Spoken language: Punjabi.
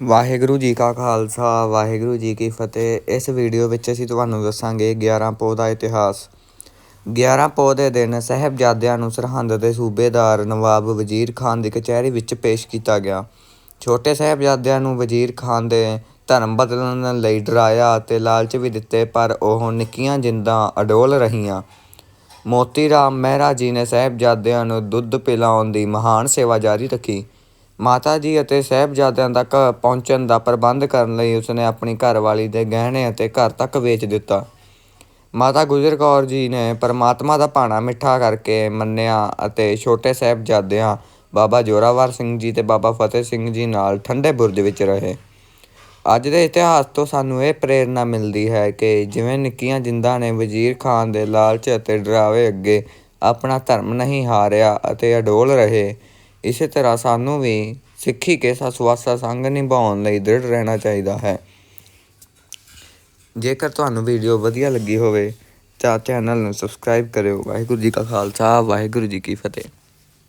ਵਾਹਿਗੁਰੂ ਜੀ ਕਾ ਖਾਲਸਾ, ਵਾਹਿਗੁਰੂ ਜੀ ਕੀ ਫਤਿਹ। ਇਸ ਵੀਡੀਓ ਵਿੱਚ ਅਸੀਂ ਤੁਹਾਨੂੰ ਦੱਸਾਂਗੇ 11 ਪੋਹ ਦਾ ਇਤਿਹਾਸ। 11 ਪੋਹ ਦੇ ਦਿਨ ਸਾਹਿਬਜ਼ਾਦਿਆਂ ਨੂੰ ਸਰਹੰਦ ਦੇ ਸੂਬੇਦਾਰ ਨਵਾਬ ਵਜ਼ੀਰ ਖਾਨ ਦੀ ਕਚਹਿਰੀ ਵਿੱਚ ਪੇਸ਼ ਕੀਤਾ ਗਿਆ। ਛੋਟੇ ਸਾਹਿਬਜ਼ਾਦਿਆਂ ਨੂੰ ਵਜ਼ੀਰ ਖਾਨ ਦੇ ਧਰਮ ਬਦਲਣ ਲਈ ਡਰਾਇਆ ਅਤੇ ਲਾਲਚ ਵੀ ਦਿੱਤੇ, ਪਰ ਉਹ ਨਿੱਕੀਆਂ ਜਿੰਦਾਂ ਅਡੋਲ ਰਹੀਆਂ। ਮੋਤੀ ਰਾਮ ਮਹਿਰਾ ਜੀ ਨੇ ਸਾਹਿਬਜ਼ਾਦਿਆਂ ਨੂੰ ਦੁੱਧ ਪਿਲਾਉਣ ਦੀ ਮਹਾਨ ਸੇਵਾ ਜਾਰੀ ਰੱਖੀ। ਮਾਤਾ ਜੀ ਅਤੇ ਸਾਹਿਬਜ਼ਾਦਿਆਂ ਤੱਕ ਪਹੁੰਚਣ ਦਾ ਪ੍ਰਬੰਧ ਕਰਨ ਲਈ ਉਸਨੇ ਆਪਣੀ ਘਰਵਾਲੀ ਦੇ ਗਹਿਣੇ ਅਤੇ ਘਰ ਤੱਕ ਵੇਚ ਦਿੱਤਾ। ਮਾਤਾ ਗੁਜਰ ਕੌਰ ਜੀ ਨੇ ਪਰਮਾਤਮਾ ਦਾ ਭਾਣਾ ਮਿੱਠਾ ਕਰਕੇ ਮੰਨਿਆ ਅਤੇ ਛੋਟੇ ਸਾਹਿਬਜ਼ਾਦਿਆਂ ਬਾਬਾ ਜੋਰਾਵਰ ਸਿੰਘ ਜੀ ਤੇ ਬਾਬਾ ਫਤਿਹ ਸਿੰਘ ਜੀ ਨਾਲ ਠੰਡੇ ਬੁਰਜ ਵਿੱਚ ਰਹੇ। ਅੱਜ ਦੇ ਇਤਿਹਾਸ ਤੋਂ ਸਾਨੂੰ ਇਹ ਪ੍ਰੇਰਨਾ ਮਿਲਦੀ ਹੈ ਕਿ ਜਿਵੇਂ ਨਿੱਕੀਆਂ ਜਿੰਦਾਂ ਨੇ ਵਜ਼ੀਰ ਖਾਨ ਦੇ ਲਾਲਚ ਅਤੇ ਡਰਾਵੇ ਅੱਗੇ ਆਪਣਾ ਧਰਮ ਨਹੀਂ ਹਾਰਿਆ ਅਤੇ ਅਡੋਲ ਰਹੇ ਇਸੇ ਤਰ੍ਹਾਂ ਸਾਨੂੰ ਵੀ ਸਿੱਖੀ ਕੇ ਸਸਵਾਸਾ ਸੰਗ ਨਿਭਾਉਣ ਲਈ ਦ੍ਰਿੜ ਰਹਿਣਾ ਚਾਹੀਦਾ ਹੈ। ਜੇਕਰ ਤੁਹਾਨੂੰ ਵੀਡੀਓ ਵਧੀਆ ਲੱਗੀ ਹੋਵੇ ਤਾਂ ਚੈਨਲ ਨੂੰ ਸਬਸਕ੍ਰਾਈਬ ਕਰਿਓ। ਵਾਹਿਗੁਰੂ ਜੀ ਕਾ ਖਾਲਸਾ, ਵਾਹਿਗੁਰੂ ਜੀ ਕੀ ਫਤਿਹ।